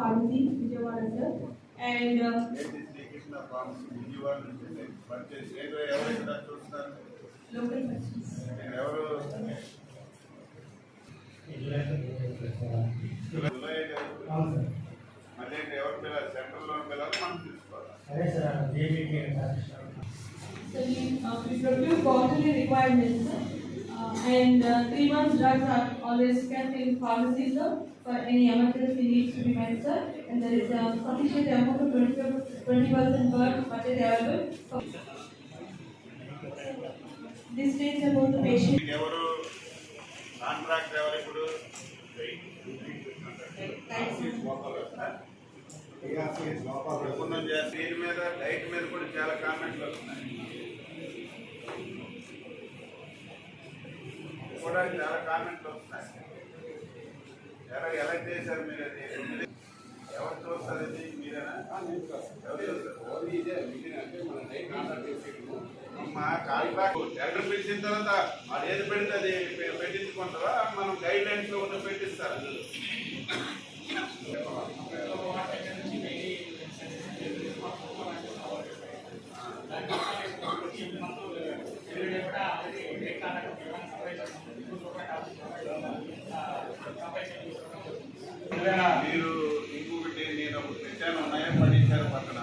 Pharmacy, Vijayawada sir. And uh, local purchase. So we, uh, we procure quarterly requirements. Sir. Uh, and uh, three months drugs are always kept in pharmacy, sir, for any emergency needs to be met, sir. And there is a sufficient amount of twenty percent per budget available. This states about the patient. Contract ఎవరు ఇప్పుడు దీని మీద light మీద కూడా చాలా కామెంట్లు వస్తున్నాయి కూడా చాలా కామెంట్లు వస్తున్నాయి ఎలా ఎలా చేశారు మీరు అది? ఎవరు చూస్తారు అది? మీరేనా? ఎవరు చూస్తారు? అమ్మా బ్యాక్ టెండర్ పిలిచిన తర్వాత అది ఏది పెడితే అది పెట్టించుకుంటారా? మనం గైడ్ లైన్స్లో ఉన్న పెట్టిస్తారా? మీరు ఇంకొకటి నేను ఒకటి పెట్టాను ఉన్నాయో పడించారు పక్కన.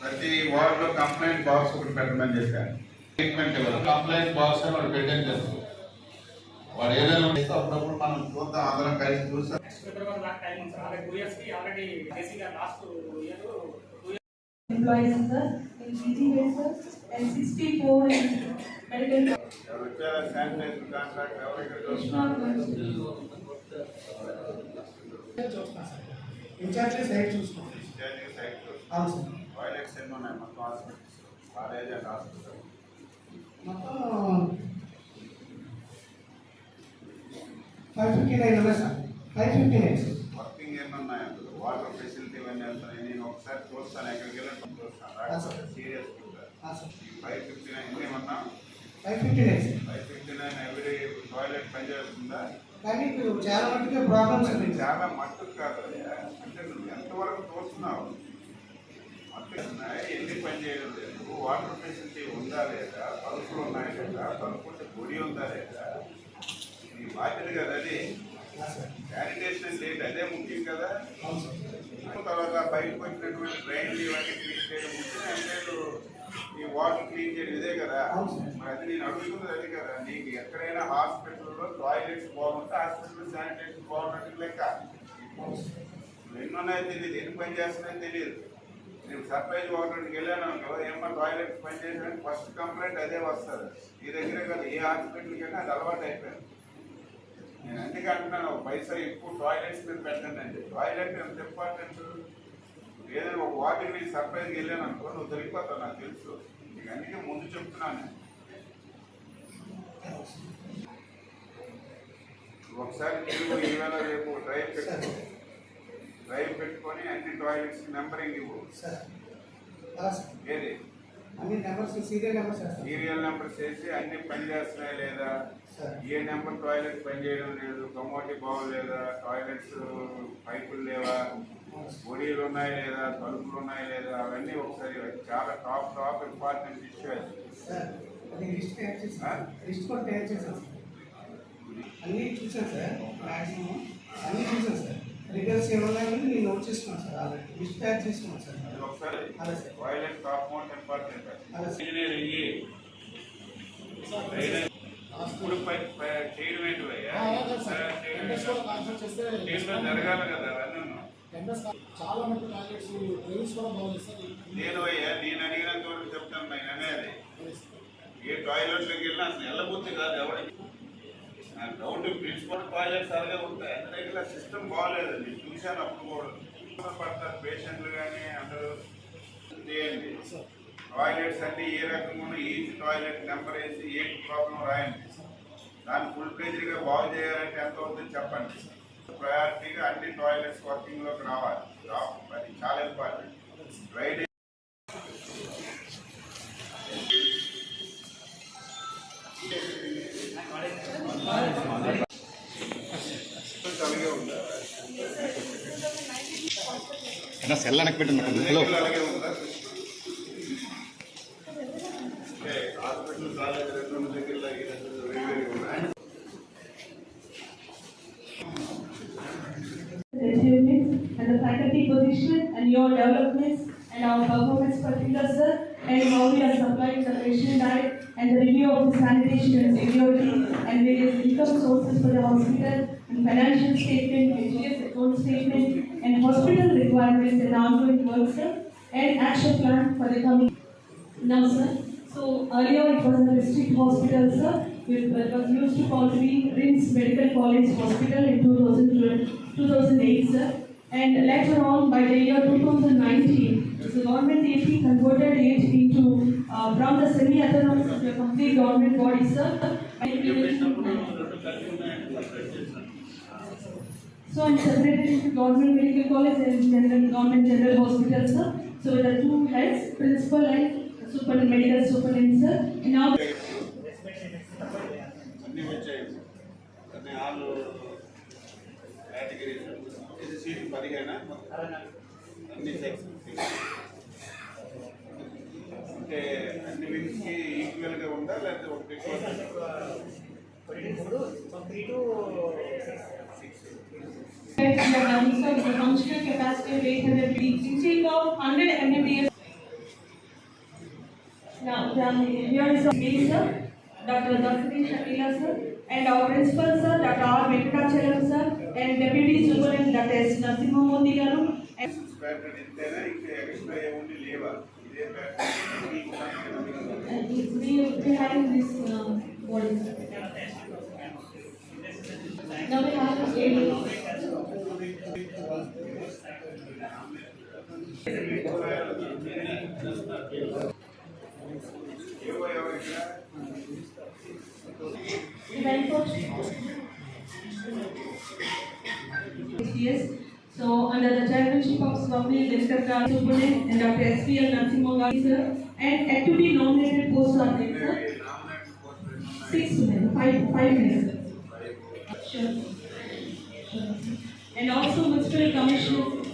ప్రతి వార్డులో కంప్లైంట్ బాక్స్ ఒకటి పెట్టమని చెప్పాను ట్రీట్మెంట్ ఇవ్వరు. కంప్లైంట్ బాక్స్ అని ఒకటి పెట్టాను తెలుసు వాడు ఏదైనా అప్పుడప్పుడు మనం చూద్దాం అందరం కలిసి చూస్తాం. ఉంది sir. And sixty-four in medical. Incharge side చూసుకోండి ఇన్ఛార్జిగా సైట్ సార్ టాయిలెట్స్ ఎన్ని ఉన్నాయి మొత్తం హాస్పిటల్స్ కాలేజ్ అండ్ హాస్పిటల్ మొత్తం ఫైవ్ ఫిఫ్టీ నైన్ ఉన్నాయి sir five fifty nine sir working ఉన్నాయి అందులో వాటర్ ఫెసిలిటీ ఇవన్నీ వెళ్తాయి నేను ఒకసారి చూస్తాను ఎక్కడికి వెళ్ళి చూస్తాను. సీరియస్ ఫైవ్ ఫిఫ్టీ నైన్ ఏమన్నా? Five fifty nine five fifty nine every toilet పనిచేస్తుందా కానీ ఇప్పుడు చాలా మటుకు ప్రాబ్లమ్స్ చాలా మట్టుకు కాదు. అంటే నువ్వు ఎంతవరకు మట్టుకు ఉన్నాయి, ఎన్ని పని చేయడం లేదు. వాటర్ ఫెసిలిటీ ఉందా లేదా? తలుపులు ఉన్నాయి లేదా? తలుపుంటే గుడి ఉందా లేదా? నీ బాధ్యత కదా అది. శానిటేషన్ లేదు అదే ముఖ్యం కదా. తర్వాత బయటకు వచ్చినటువంటి డ్రైన్లు ఇవన్నీ క్లీన్ చేయడం ముఖ్యం అంటే ఈ వాటర్ క్లీన్ చేయడం ఇదే కదా? మరి అది నేను అడుగుతున్నది అది కదా. నీకు ఎక్కడైనా హాస్పిటల్లో టాయిలెట్స్ బాగుంటే హాస్పిటల్ శానిటేషన్ బాగున్నట్టు లెక్క. ఎన్నున్నాయో తెలియదు ఎన్ని పని చేస్తున్నాయో తెలియదు నేను సర్ప్రైజ్ వాటర్కి వెళ్ళాను కదా ఏమో టాయిలెట్స్ పని చేసానికి ఫస్ట్ కంప్లైంట్ అదే వస్తుంది. ఈ దగ్గరే కదా ఏ హాస్పిటల్కి అయినా అది అలవాటు అయిపోయింది. నేను అందుకే అంటున్నాను పైసా ఎక్కువ టాయిలెట్స్ మీద పెట్టండి అండి టాయిలెట్ ఎంత ఇంపార్టెంట్? ఏదైనా ఒక వాటికి నేను సర్ప్రైజ్కి వెళ్ళాను అనుకో నువ్వు దొరికిపోతావు నాకు తెలుసు. నీకు అందుకే ముందు చెప్తున్నాను. ఒకసారి నువ్వు ఈవేళ రేపు డ్రైవ్ పెట్టుకో. డ్రైవ్ పెట్టుకొని అన్ని టాయిలెట్స్ నెంబరింగ్ ఇవ్వు. ఏది? అన్ని numbers serial numbers serial numbers వేసి అన్ని పని చేస్తున్నాయి లేదా? ఏ నెంబర్ టాయిలెట్ పని చేయడం లేదు? కమోటి బాగోలేదా? టాయిలెట్స్ పైపులు లేవా? పొడిలు ఉన్నాయి లేదా తలుపులు ఉన్నాయి లేదా అవన్నీ ఒకసారి చాలా టాప్ టాప్ ఇంపార్టెంట్ ఇష్యూ అది లిస్ట్ కూడా తయారు చేశాను సార్. అన్నీ చూసాను సార్ మ్యాక్సిమం అన్నీ చూసాను సార్. రిటర్న్స్ ఏమన్నాయని నేను నోట్ చేసుకున్నాను సార్ ఆల్రెడీ లిస్ట్ తయారు చేసుకున్నాను సార్. అది ఒకసారి toilet top most important. Engineering ఇప్పుడు చేయడం? దీంట్లో జరగాలి కదా. చాలా మంది కూడా బాగుంది సార్ నేను అయ్యా నేను అడిగిన వరకు చెప్తాను నేను అనేది ఏ టాయిలెట్లోకి వెళ్ళినా అసలు వెళ్ళబుద్ధి కాదు ఎవరికి. నాకు డౌట్ ప్రిన్సిపల్ టాయిలెట్స్ అలాగే ఉంటాయి. ఎందుకంటే సిస్టమ్ బాగాలేదండి. చూశాను అప్పుడు కూడా. పడతారు పేషెంట్లు కానీ అందరూ. చేయండి టాయిలెట్స్ అన్ని ఏ రకమైన ఉన్నాయి ఈచ్ టాయిలెట్ నెంబర్ వేసి ఏ ప్రాబ్లం రాయండి. దాన్ని ఫుల్ పేజీగా బాగు చేయాలంటే ఎంత అవుతుందో చెప్పండి. ప్రయారిటీగా అన్ని టాయిలెట్స్ వర్కింగ్లోకి రావాలి. అది చాలా ఇంపార్టెంట్ డ్రైనేజ్ అలాగే ఉండాలి సెల్ కొంచెం. హలో. అలాగే supplying the patient diet and the review of the sanitation and security and various income sources for the hospital and financial statement, HDS account statement and hospital requirements and ongoing work sir and action plan for the coming now, sir, so earlier it was a district hospital, sir, it uh, was used to call to be RIMS Medical College Hospital in 2012 2008, sir. And later on, by the year 2019, the government AP converted it the complete government body, sir. So I'm separated into government medical college and general government general hospital, sir. So there are two heads, principal and super medical superintendent, sir. And now. అంటే కి ఈక్వల్గా ఉందా లేకపోతే ఒకటి sir, the functional capacity of eight hundred beds, intake of hundred MBBS. Now, the, here is the name, sir, Dr. Dasari Shakila, sir, and our principal, sir, Dr. R. Venkatachalam, sir, and deputy superintendent, Dr. S. Narasimhamurthy garu, and pattern ఇంతేనా ఇంకా extra ఏముంది లేవా ఇదే pattern and we, we behind this uh, body. Now we have the ladies. Yes. So under the chairmanship of Swami Venkata Subbulle and Dr. S.V.L. Narasimha sir, and yet to be nominated post are there, sir? Six minutes, five, five minutes. Sure. sure. And also municipal commissioners.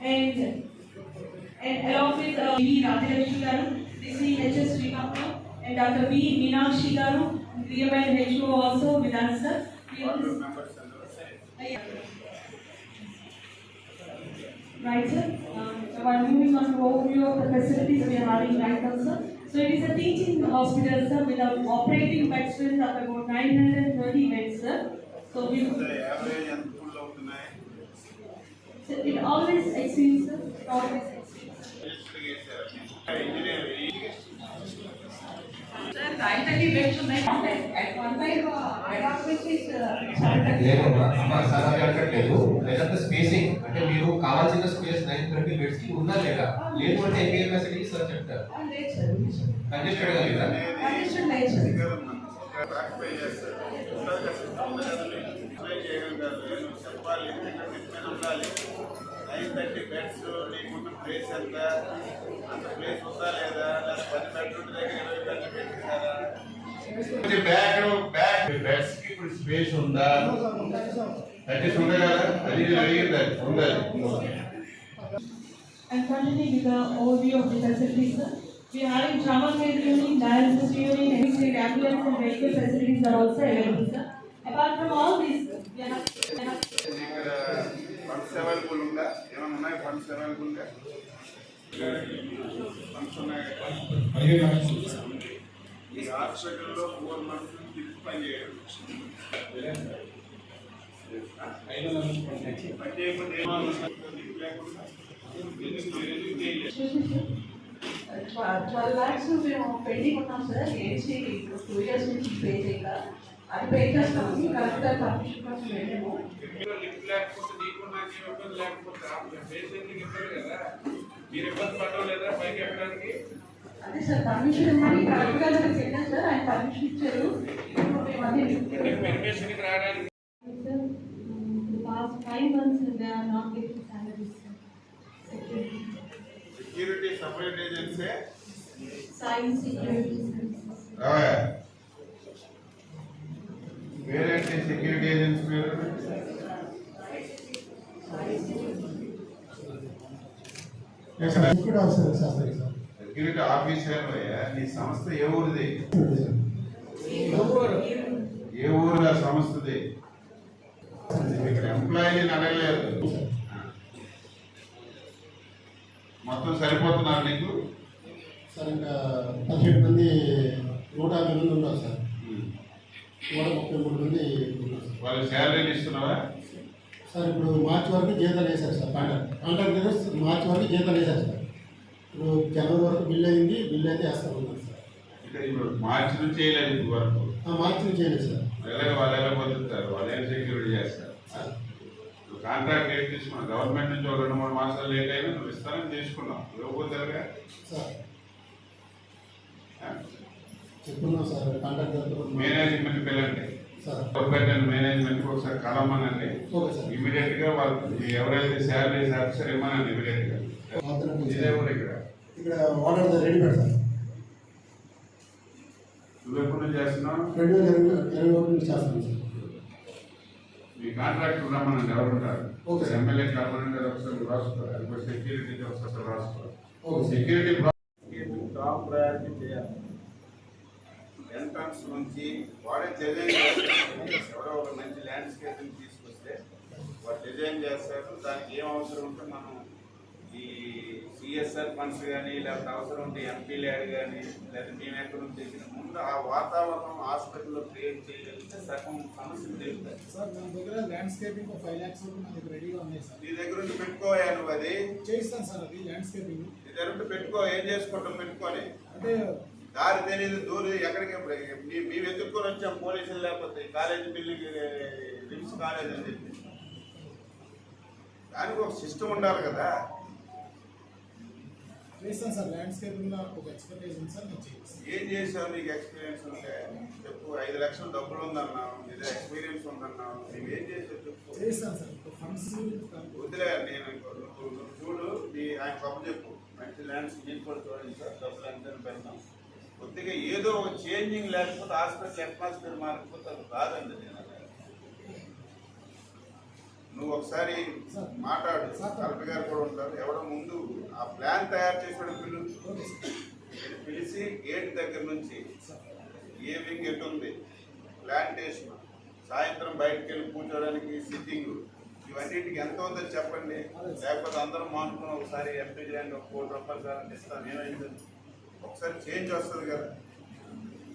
And and along with uh, V. Radhalakshmi Garu, DCHS Srikanta, and Dr. B. Meenakshi Garu, DMN HO also with us, sir. Right, sir. Uh, While moving on to overview of the facilities we are having right now, sir. So it is a teaching hospital, sir, with an operating bed strength of about nine hundred and thirty beds, sir. So we, average ఎంత full అవుతున్నాయి so it always exceeds, sir, it always exceeds. Engineer Sir, nine thirty beds ఉన్నాయి. At one time, uh, head office is, uh, seven thirty. లేదు అమ్మ sir అది అనట్లేదు లేదంటే spacing మీరు కావాల్సిన స్పేస్ నైన్ థర్టీ బెడ్స్కి ఉందా లేదా? లేదు అంటే ఏ కెపాసిటీ సార్ చెప్తారు. కంజెస్టెడ్గా లేదా? థర్టీ బెడ్స్ నీకున్న ప్లేస్ ఎంత అంత ప్లేస్ ఉందా? లేదా పది బెడ్రూమ్ దగ్గర ఇరవై బెడ్లు పెట్టించారా బ్యాక్ బ్యాక్ బెడ్స్కి ఇప్పుడు స్పేస్ ఉందా దట్ ఉంది కదా అది అడిగింది ఉండాలి And continuing with the overview of the facilities, sir. We are having trauma care unit, dialysis unit, extended ambulance and vehicle facilities are also available, sir. Apart from all these, we are we are ఇక్కడ funds available ఉందా ఏమైనా ఉన్నాయి funds available గా funds ఉన్నాయి ఈ హాస్పిటల్లో four months నుంచి పని చేయడం ట్వెల్వ్ ల్యాక్స్ మేము పెండింగ్ ఉన్నాం సార్. ఏసీ టూ ఇయర్స్ నుంచి పే చేయక. అది పే చేస్తాము కలెక్టర్ పర్మిషన్ కోసం వెళ్ళాము. అదే సార్ పర్మిషన్ ఇవ్వమని కలెక్టర్ గారి వెళ్ళాం సార్. ఆయన పర్మిషన్ ఇచ్చారు. మేము అదే they are not getting salaries. sir. Security. Security separate agency Science, security, services. వేరేంటి సెక్యూరిటీ ఆఫీసర్ నీ సంస్థ ఏ ఊరిది? ఏ ఊరు ఆ సంస్థది? ఇక్కడ ఎంప్లాయీని అడగలేదు. మొత్తం సరిపోతున్నారు నీకు? సార్ ఇంకా పదిహేడు మంది నూట యాభై మంది ఉన్నారు సార్. నూట ముప్పై మూడు మంది. వాళ్ళకి శాలరీలు ఇస్తున్నావా సార్ ఇప్పుడు మార్చి వరకు జీతాలు వేశారు సార్ కాంట్రాక్ట్ కాంట్రాక్ట్ దగ్గర మార్చి వరకు జీతాలు వేశారు సార్. ఇప్పుడు జనవరి వరకు బిల్ అయింది బిల్ అయితే వేస్తా ఉన్నారు సార్. ఇక్కడ ఇప్పుడు మార్చి నుంచి చేయలేదు వరకు. మార్చి నుంచి చేయలేదు సార్. వాళ్ళు ఎలా వాళ్ళు ఏం సెక్యూరిటీ చేస్తారు? కాంట్రాక్ట్ రేట్ తీసుకున్నావు గవర్నమెంట్ నుంచి ఒక రెండు మూడు మాసాలు లేట్ అయినా నువ్వు ఇస్తానని తీసుకున్నావు ఇవ్వబోతారుగా సార్. చెప్పున్నాం సార్ కాంట్రాక్ట్ మేనేజ్మెంట్ పిల్లండి. సార్. పెట్టండి మేనేజ్మెంట్ ఒకసారి సార్. ఇమీడియట్గా వాళ్ళు ఎవరైతే శాలరీస్ ఆఫీసర్ ఇవ్వమనండి ఇమీడియట్గా ఇదే ఊరు ఇక్కడ. ఇక్కడ వాటర్ నువ్వు ఎప్పుడు చేస్తున్నావు? రెండు వేల ఇరవై ఒకటి చేస్తాను మీ కాంట్రాక్టర్ రమ్మనండి ఎవరు ఉంటారు ఓకే. సార్. ఎమ్మెల్యే రమ్మనండి ఒకసారి రాసుకోవాలి అది సెక్యూరిటీ ఒకసారి రాసుకోవాలి సెక్యూరిటీ టాప్ ప్రయారిటీ చేయాలి? ఎంట్రన్స్ నుంచి వాడే డిజైన్ ఎవరో ఒక మంచి ల్యాండ్స్కేపింగ్ తీసుకొస్తే వాడు డిజైన్ చేస్తారు దానికి ఏం అవసరం ఉంటే మనం ఈ సిఎస్ఆర్ ఫండ్స్ కానీ లేకపోతే అవసరం ఉంటే ఎంపీ ల్యాడ్ కానీ లేదా మేము ఎక్కడ తెచ్చిన ముందు ఆ వాతావరణం హాస్పిటల్లో క్రియేట్ చేయగలిగితే సగం సమస్యలు తెలుస్తాయి సార్ నా దగ్గర ల్యాండ్స్కేపింగ్ ఫైవ్ ల్యాక్స్ దగ్గర రెడీగా ఉన్నాయి సార్. నీ దగ్గర నుంచి పెట్టుకోయా నువ్వు అది? చేయిస్తాను సార్ అది ల్యాండ్స్కేపింగ్ నీ దగ్గర పెట్టుకో ఏం చేసుకుంటాం పెట్టుకొని? అంటే దారి తెలియదు దూరం ఎక్కడికి మీ మేము వెతుక్కొని వచ్చాం పోలీసులు లేకపోతే కాలేజీ బిల్డింగ్ రిమ్స్ కాలేజ్ అని చెప్పి. దానికి ఒక సిస్టమ్ ఉండాలి కదా. చేస్తాను సార్ ల్యాండ్స్కేపింగ్లో ఒక ఎక్స్పర్టైజ్ ఉంది సార్ నేను చేయిస్తాను ఏం చేసావు? నీకు ఎక్స్పీరియన్స్ ఉంటే చెప్పు. ఐదు లక్షలు డబ్బులు ఉందన్నావు ఇదే ఎక్స్పీరియన్స్ ఉందన్నావు నువ్వు ఏం చేసావు చెప్పు. చేస్తాను సార్ ఫండ్స్ వదిలే నేను నువ్వు చూడు. నీ ఆయన గొప్ప చెప్పు. మంచి ల్యాండ్స్ నేను కూడా చూడండి సార్ డబ్బులు ఎంత పెడతాం కొద్దిగా ఏదో ఒక చేంజింగ్ లేకపోతే హాస్పిటల్ అట్మాస్ఫియర్ మారకపోతే అది కాదండి. నేను. నువ్వు ఒకసారి మాట్లాడు. కలెక్టర్ గారు కూడా ఉంటారు. ఎవడో ముందు ఆ ప్లాన్ తయారు చేసాడు పిలు నేను పిలిచి గేట్ దగ్గర నుంచి ఏ వింగ్ ఎటు ఉంది? ప్లాంటేషన్. సాయంత్రం బయటకు వెళ్ళి కూర్చోడానికి సిట్టింగ్. ఇవన్నింటికి ఎంత ఉందో చెప్పండి. లేకపోతే అందరం మానుకుని ఒకసారి ఎంపీ చేయండి ఒక కోటి రూపాయలు సార్ ఇస్తాను. ఏమైంది? ఒకసారి చేంజ్ వస్తుంది కదా.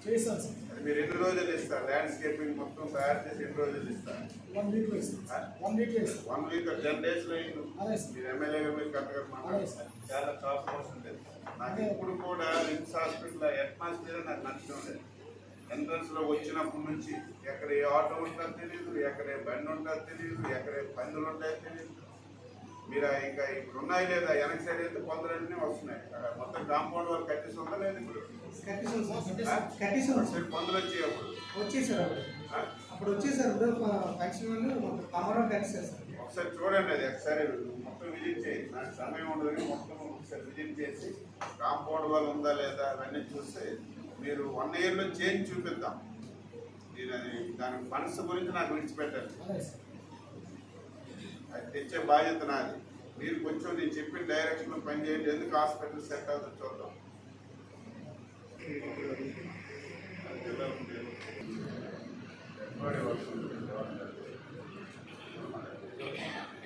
చేస్తాను సార్. మీరు ఎన్ని రోజులు ఇస్తారు? ల్యాండ్స్కేపింగ్ మొత్తం తయారు చేసి ఎన్ని రోజులు ఇస్తారు? One week one week one week ten డేస్లో. మీరు ఎమ్మెల్యే గారు మీరు కరెక్ట్గా మాట్లాడారు. చాలా కాస్ట్ వస్తుంది నాకు ఇప్పుడు కూడా రిమ్స్ హాస్పిటల్ అట్మాస్ఫియర్ నాకు నచ్చడం లేదు ఎంట్రన్స్లో వచ్చినప్పటి నుంచి ఎక్కడ ఏ ఆటో ఉంటుందో తెలియదు ఎక్కడ ఏ బండి ఉంటుందో తెలియదు ఎక్కడ ఏ పందులు ఉంటాయో తెలియదు మీరు ఇంకా ఇప్పుడు ఉన్నాయి లేదా? వెనక సైడ్ అయితే కొందరన్నీ వస్తున్నాయి. కాంపౌండ్ వాళ్ళు కట్టేసి ఉందా లేదు ఇప్పుడు? కొందరు వచ్చాయి అప్పుడు. వచ్చేసారు అప్పుడు. వచ్చేసారు ఫంక్షన్ కమరం కట్టేసారు సార్. ఒకసారి చూడండి అది ఒకసారి మొత్తం విజిట్ చేయి నాకు సమయం ఉండదు మొత్తం ఒకసారి విజిట్ చేసి కాంపౌండ్ వాళ్ళు ఉందా లేదా అవన్నీ చూస్తే మీరు వన్ ఇయర్లో చేంజ్ చూపిద్దాం. నేను అది దాని ఫండ్స్ గురించి నాకు సార్. అది తెచ్చే బాధ్యత నాది. మీరు కొంచెం నేను చెప్పిన డైరెక్షన్లో పనిచేయండి ఎందుకు హాస్పిటల్ సెట్ అవుతుంది చూద్దాం. అది